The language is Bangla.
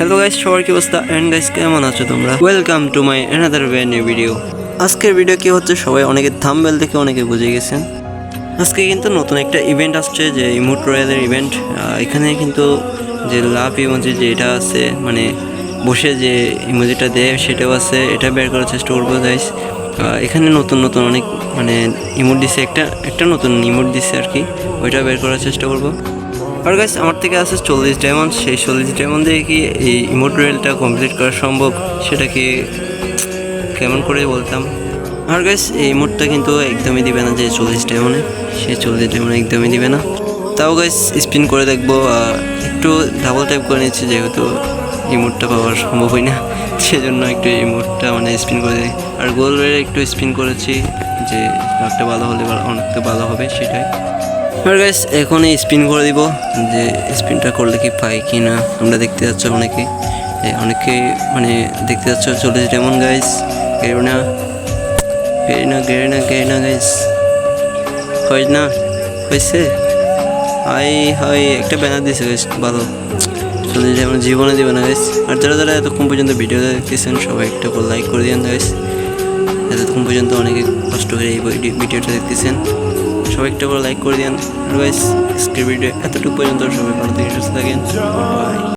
হ্যালো গাইস, সবার কি অবস্থা? এন্ড গাইস কেমন আছো তোমরা? Welcome to my another brand new video আজকের ভিডিও কি হচ্ছে? সবাই অনেকে থাম্বেল দেখে অনেকে বুঝে গেছেন। আজকে কিন্তু নতুন একটা ইভেন্ট আসছে, যে ইমোট রয়্যালের ইভেন্ট এখানে কিন্তু যে লাভ ইমোজি যে এটা আছে মানে বসে যে ইমোজিটা দেয়, সেটাও আছে। এটা বের করার চেষ্টা করব গাইস এখানে নতুন নতুন অনেক মানে ইমোট দিছে। একটা একটা নতুন ইমোট দিছে আর কি। ওইটা বের করার চেষ্টা করব। আর গাইস আমার থেকে আছে চল্লিশ ডায়মন্ড সেই চল্লিশ ডায়মন্ড দিয়ে কি এই ইমোট রেলটা কমপ্লিট করা সম্ভব? সেটা কি কেমন করে বলতাম। আর গাইস এই ইমোটটা কিন্তু একদমই দিবে না যে চল্লিশ ডায়মন্ডে সেই চল্লিশ ডায়মন্ড একদমই দিবে না। তাও গাইস স্পিন করে দেখব একটু ডাবল টাইপ করে নিচ্ছি, যেহেতু ইমোটটা পাওয়া হয় না। সেজন্য একটু ইমোটটা মানে স্পিন করে দিই। আর গোল একটু স্পিন করেছি, যে লাভটা ভালো হলে অনেকটা ভালো হবে, সেটাই। গাইস এখন স্পিন করে দিব। যে স্পিনটা করলে কি পাই কি না আমরা দেখতে যাচ্ছ অনেকে। অনেকে মানে দেখতে যাচ্ছ চল্লিশ যেমন গাইস গেরো না গেরি না গেরি না গেরি না গাইস হয় না, হয়েছে? হাই হাই একটা ব্যানার দিয়েছে গাইস ভালো। চল্লিশ যেমন জীবনে দিবে না গাইস আর যারা যারা এতক্ষণ পর্যন্ত ভিডিও দেখতেছেন, সবাই একটা লাইক করে দিন গাইস এতক্ষণ পর্যন্ত অনেকে কষ্ট করে এই ভিডিওটা দেখতেছেন। সবাই একটা করে লাইক করে দিন রয়েস আজকের ভিডিও এতটুকু পর্যন্ত সবাই ভালো থেকে সুস্থ থাকেন। বাই